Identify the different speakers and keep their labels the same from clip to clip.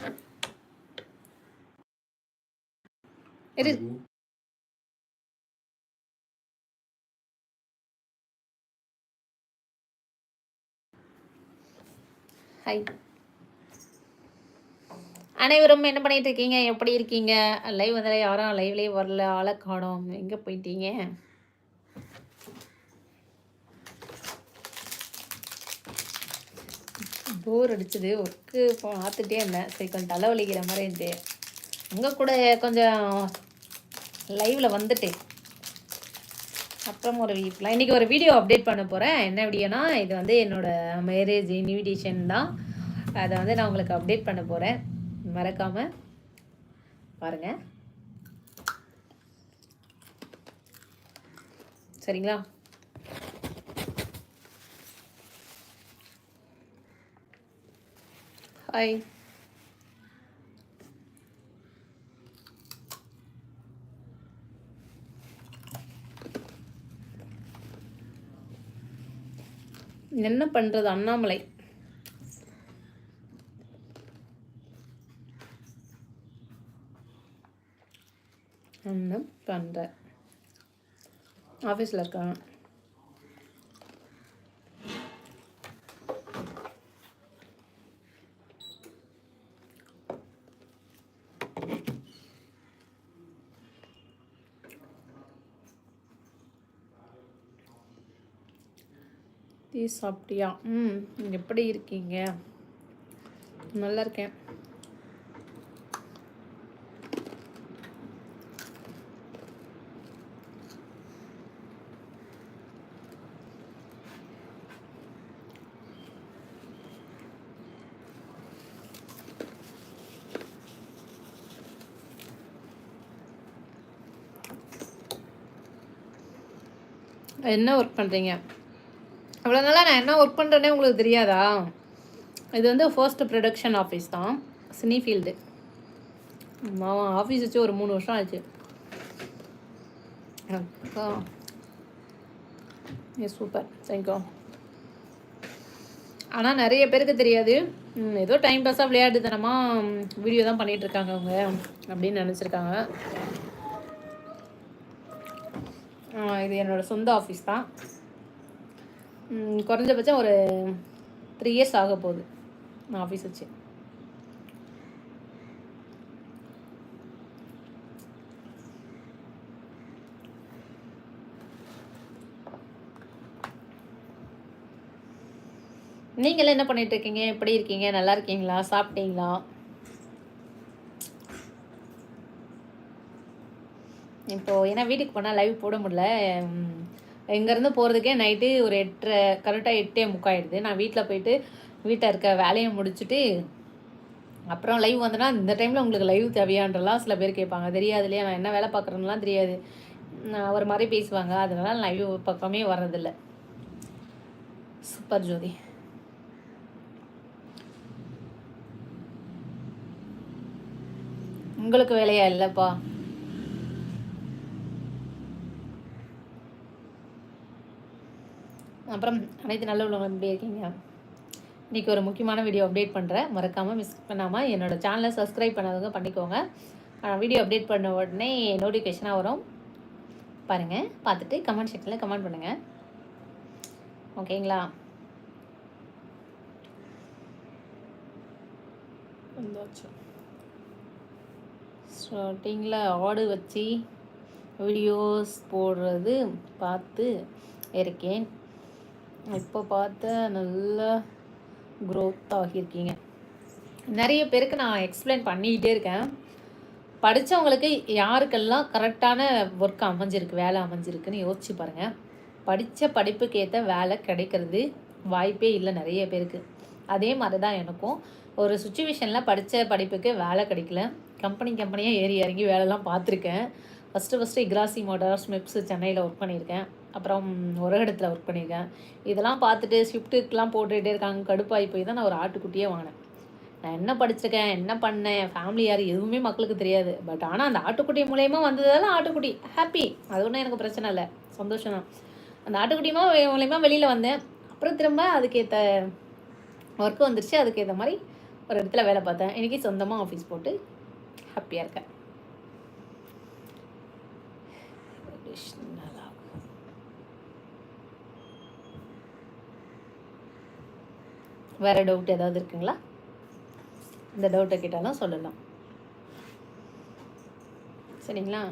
Speaker 1: is. Hi அனைவரும் என்ன பண்ணிட்டு இருக்கீங்க எப்படி இருக்கீங்க லைவ் வந்து யாரும் லைவ்லேயே வரல ஆளை காணோம் எங்கே போயிட்டீங்க போர் அடிச்சது ஒர்க்கு பார்த்துட்டே இருந்தேன் சரி கொஞ்சம் தலைவலிக்கிற மாதிரி இருந்துச்சு அங்கே கூட கொஞ்சம் லைவில் வந்துட்டேன் அப்புறம் ஒரு வீட்டில் இன்றைக்கி ஒரு வீடியோ அப்டேட் பண்ண போகிறேன் என்ன வீடியோனா இது வந்து என்னோடய மேரேஜ் இன்விடேஷன் தான் அதை வந்து நான் உங்களுக்கு அப்டேட் பண்ண போகிறேன் மறக்காமல் பாருங்கள் சரிங்களா ஹாய் என்ன பண்ணுறது அண்ணாமலை என்ன பண்ணுற ஆஃபீஸில் இருக்கான் டீ சாப்பிட்டியா ம் எப்படி இருக்கீங்க நல்லா இருக்கேன் என்ன ஒர்க் பண்ணுறீங்க இவ்வளோ நல்லா நான் என்ன ஒர்க் பண்ணுறேனே உங்களுக்கு தெரியாதா இது வந்து ஃபர்ஸ்ட் ப்ரொடக்ஷன் ஆஃபீஸ் தான் சினி ஃபீல்டு அவன் ஆஃபீஸ் வச்சு ஒரு மூணு வருஷம் ஆச்சு சூப்பர் தேங்க்யூ ஆனால் நிறைய பேருக்கு தெரியாது ஏதோ டைம் பாஸாக விளையாட்டு தனமாக வீடியோ தான் பண்ணிகிட்ருக்காங்க அவங்க அப்படின்னு நினச்சிருக்காங்க இது என்னோடய சொந்த ஆஃபீஸ் தான் குறைஞ்சபட்சம் ஒரு த்ரீ இயர்ஸ் ஆக போகுது நான் ஆஃபீஸ் வச்சு நீங்களாம் என்ன பண்ணிட்டு இருக்கீங்க எப்படி இருக்கீங்க நல்லா இருக்கீங்களா சாப்பிட்டீங்களா இப்போ ஏன்னா வீட்டுக்கு போனால் லைவ் போட முடியல இங்கேருந்து போகிறதுக்கே நைட்டு ஒரு எட்டரை கரெக்டாக எட்டே முக்காயிடுது நான் வீட்டில் போயிட்டு வீட்டில் இருக்க வேலையை முடிச்சுட்டு அப்புறம் லைவ் வந்தோன்னா இந்த டைமில் உங்களுக்கு லைவ் தேவையான்றலாம் சில பேர் கேட்பாங்க தெரியாது இல்லையா நான் என்ன வேலை பார்க்குறேன்லாம் தெரியாது ஒரு மாதிரி பேசுவாங்க அதனால லைவ் பக்கமே வர்றதில்லை சூப்பர் ஜோதி உங்களுக்கு வேலையா இல்லைப்பா அப்புறம் அனைத்து நல்ல உள்ளவங்களும் எப்படி இருக்கீங்க இன்றைக்கி ஒரு முக்கியமான வீடியோ அப்டேட் பண்ணுறேன் மறக்காமல் மிஸ் பண்ணாமல் என்னோடய சேனலை சப்ஸ்கிரைப் பண்ணாதவங்க பண்ணிக்கோங்க வீடியோ அப்டேட் பண்ண உடனே நோட்டிஃபிகேஷனாக வரும் பாருங்கள் பார்த்துட்டு கமெண்ட் செக்ஷனில் கமெண்ட் பண்ணுங்கள் ஓகேங்களா ஸ்டார்டிங்கில் ஆடு வச்சு வீடியோஸ் போடுறது பார்த்து இருக்கேன் இப்போ பார்த்த நல்லா க்ரோத் ஆகியிருக்கீங்க நிறைய பேருக்கு நான் எக்ஸ்பிளைன் பண்ணிக்கிட்டே இருக்கேன் படித்தவங்களுக்கு யாருக்கெல்லாம் கரெக்டான ஒர்க் அமைஞ்சிருக்கு வேலை அமைஞ்சிருக்குன்னு யோசிச்சு பாருங்கள் படித்த படிப்புக்கு ஏற்ற வேலை கிடைக்கிறது வாய்ப்பே இல்லை நிறைய பேருக்கு அதே மாதிரி தான் எனக்கும் ஒரு சுச்சுவேஷனில் படித்த படிப்புக்கு வேலை கிடைக்கல கம்பெனி கம்பெனியாக ஏறி இறங்கி வேலைலாம் பார்த்துருக்கேன் ஃபஸ்ட்டு ஃபஸ்ட்டு இக்ராசி மோட்டார்ஸ் மெப்ஸ் சென்னையில் ஒர்க் பண்ணியிருக்கேன் அப்புறம் ஒரு இடத்துல ஒர்க் பண்ணியிருக்கேன் இதெல்லாம் பார்த்துட்டு ஷிஃப்ட்டுக்கெலாம் போட்டுகிட்டே இருக்காங்க கடுப்பாகி போய் தான் நான் ஒரு ஆட்டுக்குட்டியே வாங்கினேன் நான் என்ன படிச்சிருக்கேன் என்ன பண்ணேன் என் ஃபேமிலி யார் எதுவுமே மக்களுக்கு தெரியாது பட் ஆனால் அந்த ஆட்டுக்குட்டி மூலயமா வந்ததெல்லாம் ஆட்டுக்குட்டி ஹாப்பி அது ஒன்றும் எனக்கு பிரச்சனை இல்லை சந்தோஷம் தான் அந்த ஆட்டுக்குட்டியுமா மூலயமா வெளியில் வந்தேன் அப்புறம் திரும்ப அதுக்கேற்ற ஒர்க்கு வந்துருச்சு அதுக்கேற்ற மாதிரி ஒரு இடத்துல வேலை பார்த்தேன் இன்றைக்கி சொந்தமாக ஆஃபீஸ் போட்டு ஹாப்பியாக இருக்கேன் வேறு டவுட் ஏதாவது இருக்குங்களா இந்த டவுட்டை கேட்டாலும் சொல்லலாம் சரிங்களா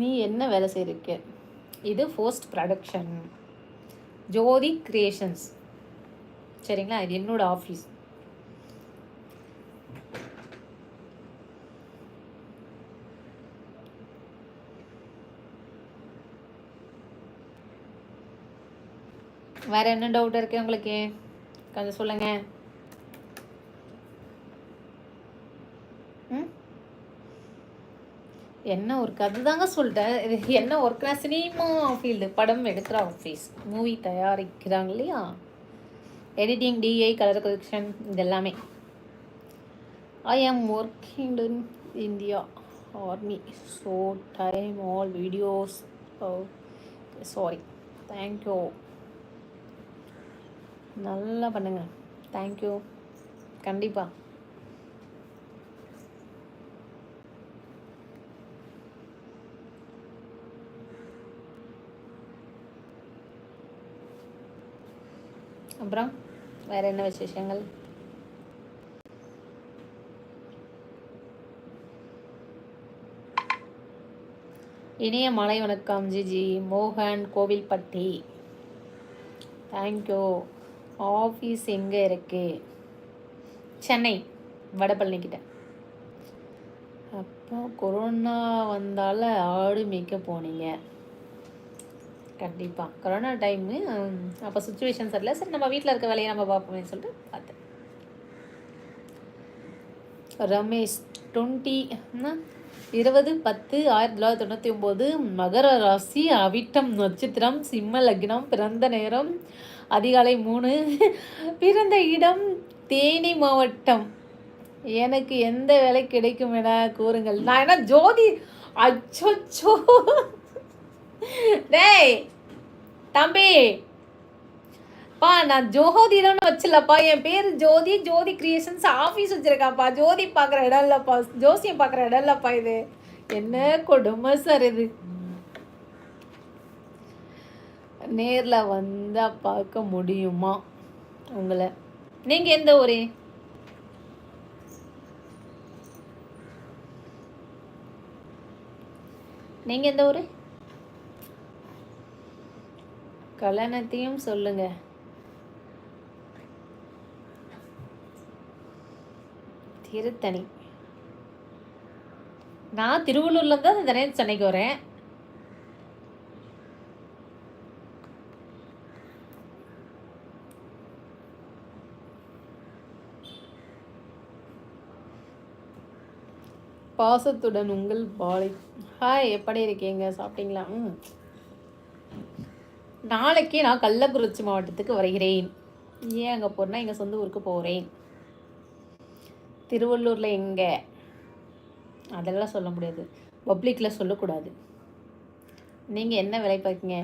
Speaker 1: நீ என்ன வேலை செய்யிருக்க இது ஃபோஸ்ட் ப்ரொடக்ஷன் ஜோதி கிரியேஷன்ஸ் சரிங்களா இது என்னோடய ஆஃபீஸ் வேறு என்ன டவுட் இருக்குது உங்களுக்கு கொஞ்சம் சொல்லுங்கள் என்ன ஒர்க் அதுதாங்க சொல்லிட்டேன் என்ன ஒர்க்னா சினிமா ஃபீல்டு படம் எடுக்கிற ஆஃபீஸ் மூவி தயாரிக்கிறாங்க இல்லையா எடிட்டிங் டிஐ கலர் கலெக்ஷன் இது எல்லாமே I am working in India army so time all videos sorry thank you நல்லா பண்ணுங்கள் தேங்க்யூ கண்டிப்பாக அப்புறம் வேறு என்ன விசேஷங்கள் இனிய மலை வணக்கம் ஜிஜி மோகன் கோவில்பட்டி தேங்க்யூ ஆஃபீஸ் எங்கே இருக்குது சென்னை வடபழனிக்கிட்ட அப்போ கொரோனா வந்தால் ஆடு மேய்க்க போனீங்க கண்டிப்பாக கொரோனா டைமு அப்போ சுச்சுவேஷன் சரியில்லை சரி நம்ம வீட்டில் இருக்க வேலையை நம்ம பார்ப்போமே சொல்லிட்டு பார்த்தேன் ரமேஷ் டுவெண்ட்டி இருபது பத்து ஆயிரத்தி தொள்ளாயிரத்தி தொண்ணூற்றி ஒம்பது மகர ராசி அவிட்டம் நட்சத்திரம் சிம்ம லக்னம் பிறந்த நேரம் அதிகாலை மூணு பிறந்த இடம் தேனி மாவட்டம் எனக்கு எந்த வேலை கிடைக்கும் என கூறுங்கள் நான் என்ன ஜோதி அச்சோச்சோ டேய் தம்பி பா நான் ஜோதிடம்னு வச்சிடலப்பா என் பேர் ஜோதி ஜோதி கிரியேஷன்ஸ் ஆஃபீஸ் வச்சுருக்காப்பா ஜோதி பார்க்குற இடம் இல்லைப்பா ஜோசியம் பார்க்குற இடம் இல்லைப்பா இது என்ன கொடுமை சார் இது நேரில் வந்தால் பார்க்க முடியுமா உங்களை நீங்கள் எந்த ஊரே நீங்கள் எந்த ஊர் கல்யாணத்தையும் சொல்லுங்கள் திருத்தணி நான் திருவள்ளூர்லேருந்து தான் தினேஷ் சென்னைக்கு வரேன் பாசத்துடன் உங்கள் பாலை ஹாய் எப்படி இருக்கீங்க சாப்பிட்டீங்களா நாளைக்கே நான் கள்ளக்குறிச்சி மாவட்டத்துக்கு வருகிறேன் ஏன் அங்கே போகிறேன்னா எங்கள் சொந்த ஊருக்கு போகிறேன் திருவள்ளூரில் எங்கே அதெல்லாம் சொல்ல முடியாது பப்ளிக்கில் சொல்லக்கூடாது நீங்கள் என்ன விலை பார்க்கீங்க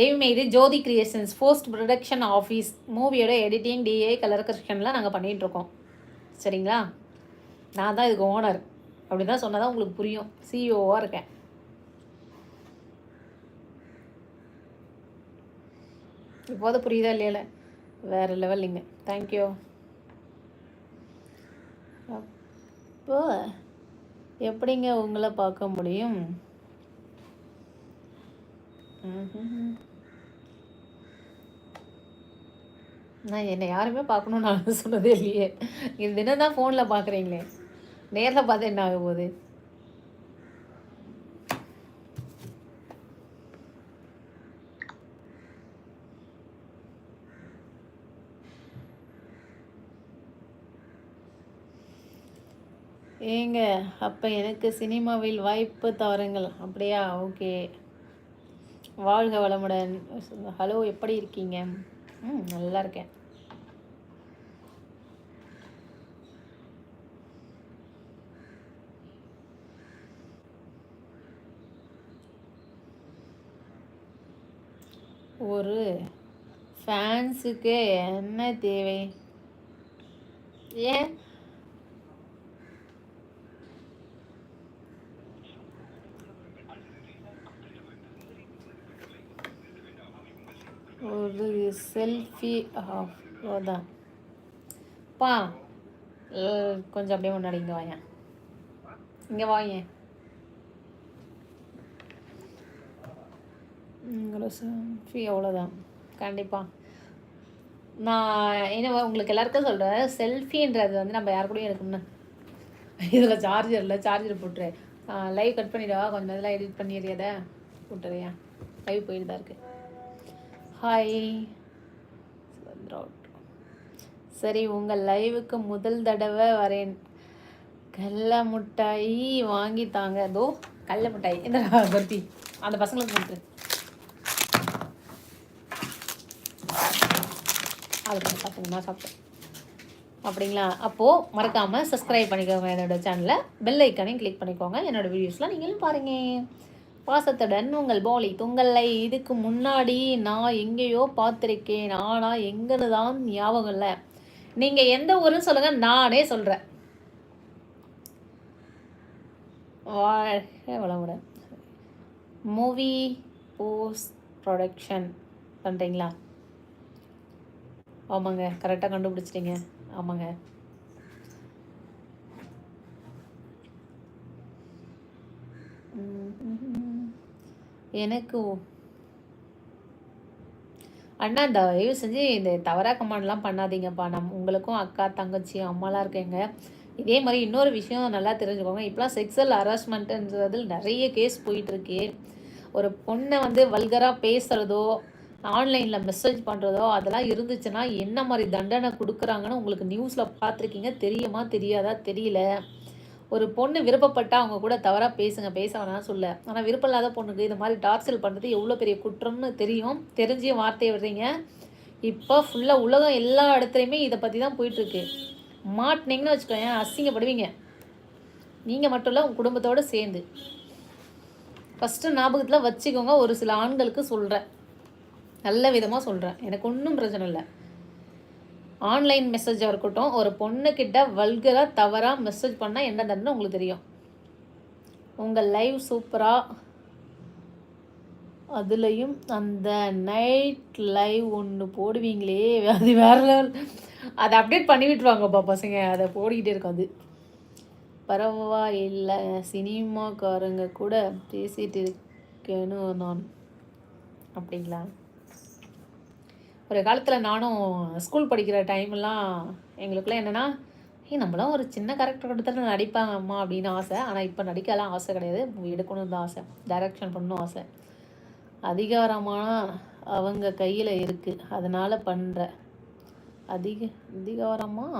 Speaker 1: தெய்வமே இது Jyothi creations post production office மூவியோட எடிட்டிங் டிஏ கலர் கிரிஷன்லாம் நாங்கள் பண்ணிகிட்ருக்கோம் சரிங்களா நான் தான் இதுக்கு ஓனர் அப்படிதான் சொன்னால் தான் உங்களுக்கு புரியும் சிஇஓவாக e இருக்கேன் இப்போது புரியுதா இல்லையில வேறு லெவல் இல்லைங்க தேங்க்யூ அப்போ எப்படிங்க உங்களை பார்க்க முடியும் நான் என்னை யாருமே பார்க்கணுன்னு நான் சொன்னதே இல்லையே இது தினம் தான் ஃபோனில் பார்க்குறீங்களே நேரில் பார்த்து என்ன ஆக போகுது ஏங்க அப்போ எனக்கு சினிமாவில் வாய்ப்பு தவறுங்கள் அப்படியா ஓகே வாழ்க வளமுடன் ஹலோ எப்படி இருக்கீங்க ம் நல்லா இருக்கேன் ஒரு ஃபேன்ஸுக்கு என்ன தேவை ஏன் ஒரு செல்ஃபி அவ்வளோதான் பா கொஞ்சம் அப்படியே முன்னாடி இங்கே வாங்க இங்கே வாங்க ஃபீ அவ்வளோதான் கண்டிப்பாக நான் என்ன உங்களுக்கு எல்லாருக்கும் சொல்கிறேன் செல்ஃபின்றது வந்து நம்ம யார் கூடயும் எடுக்கணும்னா இதில் சார்ஜர் இல்லை சார்ஜர் போட்டுரு லைவ் கட் பண்ணிவிடுவா கொஞ்சம் இதெல்லாம் எடிட் பண்ணிடுறியாத போட்டுறியா லைவ் போயிட்டு தான் இருக்கு ஹாய் சரி உங்கள் லைவுக்கு முதல் தடவை வரேன் கல்ல மிட்டாயி வாங்கி தாங்க அதோ கடல மிட்டாய் இந்த பருத்தி அந்த பசங்களுக்கு கொடுத்துரு அதை நான் சாப்பிடுமா சாப்பிட்டேன் அப்படிங்களா அப்போது மறக்காமல் சப்ஸ்கிரைப் பண்ணிக்கோங்க என்னோடய சேனலை பெல் ஐக்கானையும் கிளிக் பண்ணிக்கோங்க என்னோடய வீடியோஸ்லாம் நீங்களும் பாருங்கள் பாசத்துடன் உங்கள் போலி உங்களை இதுக்கு முன்னாடி நான் எங்கேயோ பார்த்துருக்கேன் ஆனால் எங்கன்னு தான் ஞாபகம் இல்லை நீங்கள் எந்த ஊருன்னு சொல்லுங்கள் நானே சொல்கிறேன் வாழ்க வளமுடன் மூவி போஸ்ட் ப்ரொடக்ஷன் பண்ணுறீங்களா ஆமாங்க கரெக்டாக கண்டுபிடிச்சிட்டிங்க ஆமாங்க எனக்கு அண்ணா தயவு செஞ்சு இந்த தவறாக எல்லாம் பண்ணாதீங்கப்பா நம் உங்களுக்கும் அக்கா தங்கச்சி அம்மாலாம் இருக்கேங்க இதே மாதிரி இன்னொரு விஷயம் நல்லா தெரிஞ்சுக்கோங்க இப்போலாம் செக்ஸுவல் ஹராஸ்மெண்ட்டுன்றதில் நிறைய கேஸ் போயிட்டுருக்கு ஒரு பொண்ணை வந்து வல்கராக பேசுகிறதோ ஆன்லைனில் மெசேஜ் பண்ணுறதோ அதெல்லாம் இருந்துச்சுன்னா என்ன மாதிரி தண்டனை கொடுக்குறாங்கன்னு உங்களுக்கு நியூஸில் பார்த்துருக்கீங்க தெரியுமா தெரியாதா தெரியல ஒரு பொண்ணு விருப்பப்பட்டால் அவங்க கூட தவறாக பேசுங்க பேச வேணாம் சொல்ல ஆனால் விருப்பம் இல்லாத பொண்ணுக்கு இந்த மாதிரி டார்ச்சல் பண்ணுறது எவ்வளோ பெரிய குற்றம்னு தெரியும் தெரிஞ்சு வார்த்தையை விடுறீங்க இப்போ ஃபுல்லாக உலகம் எல்லா இடத்துலையுமே இதை பற்றி தான் போயிட்டுருக்கு மாட்டினீங்கன்னு வச்சுக்கோங்க அசிங்கப்படுவீங்க நீங்கள் மட்டும் இல்லை உங்கள் குடும்பத்தோடு சேர்ந்து ஃபஸ்ட்டு ஞாபகத்தில் வச்சுக்கோங்க ஒரு சில ஆண்களுக்கு சொல்கிறேன் நல்ல விதமாக சொல்கிறேன் எனக்கு ஒன்றும் பிரச்சனை இல்லை ஆன்லைன் மெசேஜாக இருக்கட்டும் ஒரு பொண்ணுக்கிட்ட வல்கராக தவறாக மெசேஜ் பண்ணால் என்ன தண்டனை உங்களுக்கு தெரியும் உங்கள் லைவ் சூப்பராக அதுலேயும் அந்த நைட் லைவ் ஒன்று போடுவீங்களே அது வேறு லெவல் அதை அப்டேட் பண்ணி விட்டுருவாங்கப்பா பசங்க அதை போடிக்கிட்டே இருக்காது அது பரவாயில்லை சினிமாக்காரங்க கூட பேசிகிட்டு இருக்கேன்னு நான் அப்படிங்களா ஒரு காலத்தில் நானும் ஸ்கூல் படிக்கிற டைம்லாம் எங்களுக்குலாம் என்னென்னா ஏய் நம்மளாம் ஒரு சின்ன கேரக்டர் கொடுத்தாலும் நடிப்பாங்க அம்மா அப்படின்னு ஆசை ஆனால் இப்போ நடிக்கலாம் ஆசை கிடையாது மூவி எடுக்கணும் தான் ஆசை டைரக்ஷன் பண்ணணும் ஆசை அதிகாரமாக அவங்க கையில் இருக்குது அதனால் பண்ணுற அதிக அதிகாரமாக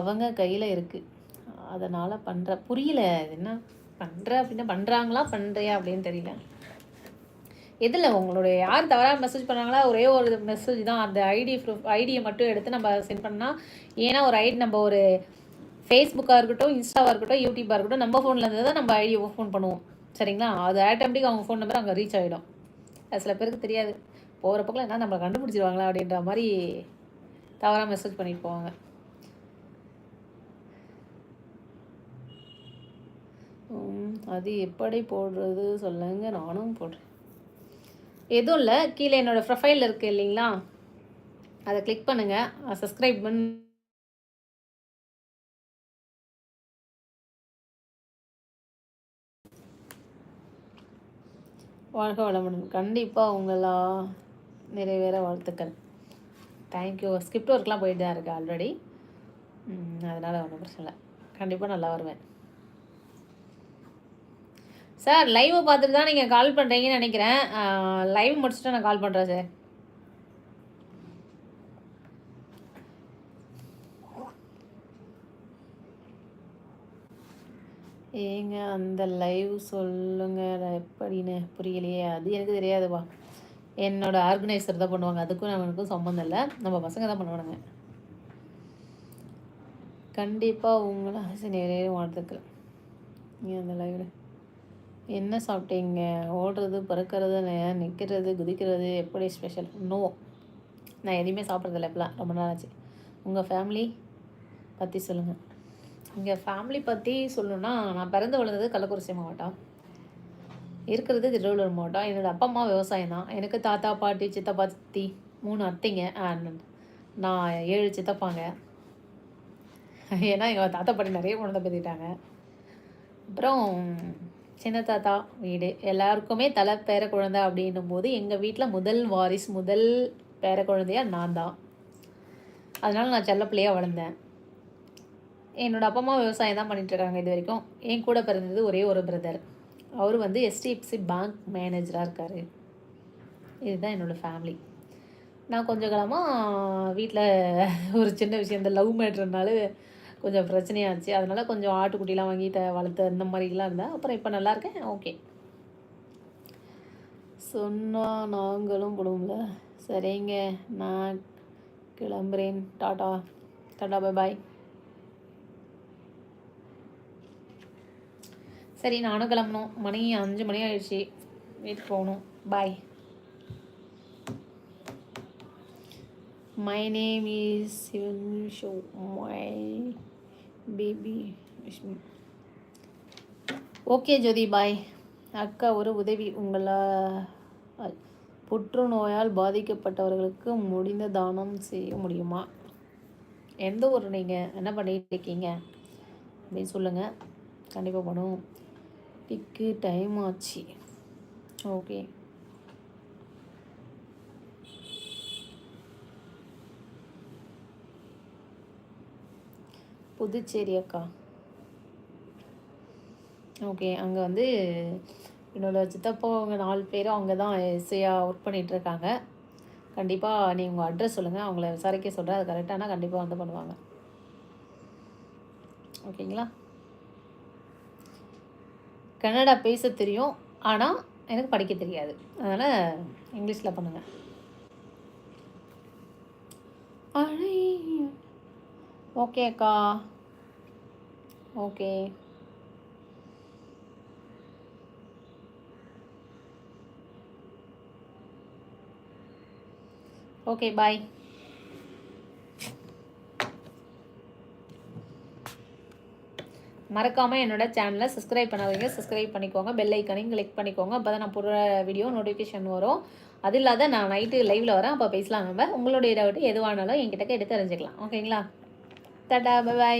Speaker 1: அவங்க கையில் இருக்குது அதனால் பண்ணுற புரியல என்ன பண்ணுற அப்படின்னா பண்ணுறாங்களா பண்ணுறியா அப்படின்னு தெரியல எதில் உங்களுடைய யார் தவறாக மெசேஜ் பண்ணாங்களா ஒரே ஒரு மெசேஜ் தான் அந்த ஐடி ப்ரூஃப் ஐடியை மட்டும் எடுத்து நம்ம சென்ட் பண்ணால் ஏன்னா ஒரு ஐடி நம்ம ஒரு ஃபேஸ்புக்காக இருக்கட்டும் இன்ஸ்டாவாக இருக்கட்டும் யூடியூப்பாக இருக்கட்டும் நம்ம ஃபோனில் இருந்து தான் நம்ம ஐடி ஃபோன் பண்ணுவோம் சரிங்களா அது ஆட்டோமேட்டிக்காக அவங்க ஃபோன் நம்பர் அங்கே ரீச் ஆகிடும் அது சில பேருக்கு தெரியாது போகிற பக்கம் என்ன நம்மளை கண்டுபிடிச்சிருவாங்களா அப்படின்ற மாதிரி தவறாக மெசேஜ் பண்ணிட்டு போவாங்க அது எப்படி போடுறது சொல்லுங்க நானும் போடுறேன் எதுவும் இல்லை கீழே என்னோடய ப்ரொஃபைல் இருக்குது இல்லைங்களா அதை கிளிக் பண்ணுங்கள் சப்ஸ்கிரைப் பண்ணி வாழ்க வளமுடன் கண்டிப்பாக உங்களா நிறைவேற வாழ்த்துக்கள் தேங்க்யூ ஸ்கிரிப்ட் ஒர்க்லாம் போயிட்டு தான் இருக்குது ஆல்ரெடி அதனால் ஒன்றும் பிரச்சனை இல்லை கண்டிப்பாக நல்லா வருவேன் சார் லைவ் பார்த்துட்டு தான் நீங்கள் கால் பண்ணுறீங்கன்னு நினைக்கிறேன் லைவ் முடிச்சுட்டு நான் கால் பண்ணுறேன் சார் ஏங்க அந்த லைவ் சொல்லுங்க எப்படின்னு புரியலையே அது எனக்கு தெரியாதுப்பா என்னோட ஆர்கனைசர் தான் பண்ணுவாங்க அதுக்கும் நம்மளுக்கும் சம்மந்தம் இல்லை நம்ம பசங்க தான் பண்ணுவானுங்க கண்டிப்பாக உங்களை ஆசை நிறைய வாழ்த்துக்கள் நீங்கள் அந்த லைவில் என்ன சாப்பிட்டீங்க ஓடுறது பிறக்கிறது நிற்கிறது குதிக்கிறது எப்படி ஸ்பெஷல் நோ நான் எதுவுமே சாப்பிட்றதில்ல இப்பெல்லாம் ரொம்ப நாள் ஆச்சு உங்கள் ஃபேமிலி பற்றி சொல்லுங்கள் இங்கே ஃபேமிலி பற்றி சொல்லணுன்னா நான் பிறந்து வளர்ந்தது கள்ளக்குறிச்சி மாவட்டம் இருக்கிறது திருவள்ளூர் மாவட்டம் என்னோடய அப்பா அம்மா விவசாயம் தான் எனக்கு தாத்தா பாட்டி சித்தப்பா சித்தி மூணு அத்தைங்க நான் ஏழு சித்தப்பாங்க ஏன்னா எங்கள் தாத்தா பாட்டி நிறைய குழந்தை பற்றிட்டாங்க அப்புறம் சின்ன தாத்தா வீடு எல்லாருக்குமே தலை பேர குழந்தை அப்படின்னும் போது எங்கள் வீட்டில் முதல் வாரிஸ் முதல் பேர குழந்தையாக நான் தான் அதனால் நான் செல்ல பிள்ளையாக வளர்ந்தேன் என்னோடய அப்பா அம்மா விவசாயம் தான் பண்ணிகிட்ருக்காங்க இது வரைக்கும் என் கூட பிறந்தது ஒரே ஒரு பிரதர் அவர் வந்து எஸ்டிஎஃப்சி பேங்க் மேனேஜராக இருக்கார் இதுதான் என்னோடய ஃபேமிலி நான் கொஞ்ச காலமாக வீட்டில் ஒரு சின்ன விஷயம் இந்த லவ் மேட்ருனாலும் கொஞ்சம் பிரச்சனையாச்சு அதனால் கொஞ்சம் ஆட்டுக்குட்டிலாம் வாங்கி வளர்த்து அந்த மாதிரிலாம் இருந்தேன் அப்புறம் இப்போ நல்லா இருக்கேன் ஓகே சொன்னால் நாங்களும் போடுவோம்ல சரிங்க நான் கிளம்புறேன் டாட்டா டாட்டா பை பாய் சரி நானும் கிளம்பணும் மணி அஞ்சு மணி ஆயிடுச்சு வீட்டுக்கு போகணும் bye My name is Yun Show. My baby okay Jyothi bye அக்கா ஒரு உதவி உங்களால் புற்றுநோயால் பாதிக்கப்பட்டவர்களுக்கு முடிந்த தானம் செய்ய முடியுமா எந்த ஒரு நீங்கள் என்ன பண்ணிகிட்டு இருக்கீங்க அப்படின்னு சொல்லுங்கள் கண்டிப்பாக பண்ணுவோம் டிக்கு டைம் ஆச்சு ஓகே புதுச்சேரி அக்கா ஓகே அங்கே வந்து என்னோடய சித்தப்பா அவங்க நாலு பேரும் அவங்க தான் எஸ்ஐயாக ஒர்க் பண்ணிகிட்ருக்காங்க கண்டிப்பாக நீங்கள் உங்கள் அட்ரஸ் சொல்லுங்கள் அவங்கள விசாரிக்க சொல்கிறேன் அது கரெக்டானால் கண்டிப்பாக வந்து பண்ணுவாங்க ஓகேங்களா கன்னடா பேச தெரியும் ஆனால் எனக்கு படிக்க தெரியாது அதனால் இங்கிலீஷில் பண்ணுங்கள் அழை ஓகே அக்கா ஓகே ஓகே பாய் மறக்காமல் என்னோடய சேனலை சப்ஸ்கிரைப் பண்ணாதீங்க சப்ஸ்கிரைப் பண்ணிக்கோங்க பெல் ஐக்கனையும் கிளிக் பண்ணிக்கோங்க அப்போ தான் நான் போடுற வீடியோ நோட்டிஃபிகேஷன் வரும் அது இல்லாத நான் நைட்டு லைவில் வரேன் அப்போ பேசலாம் நம்ம உங்களுடைய விட்டு எதுவானாலும் என்கிட்ட எடுத்து தெரிஞ்சுக்கலாம் ஓகேங்களா തടാ ബൈ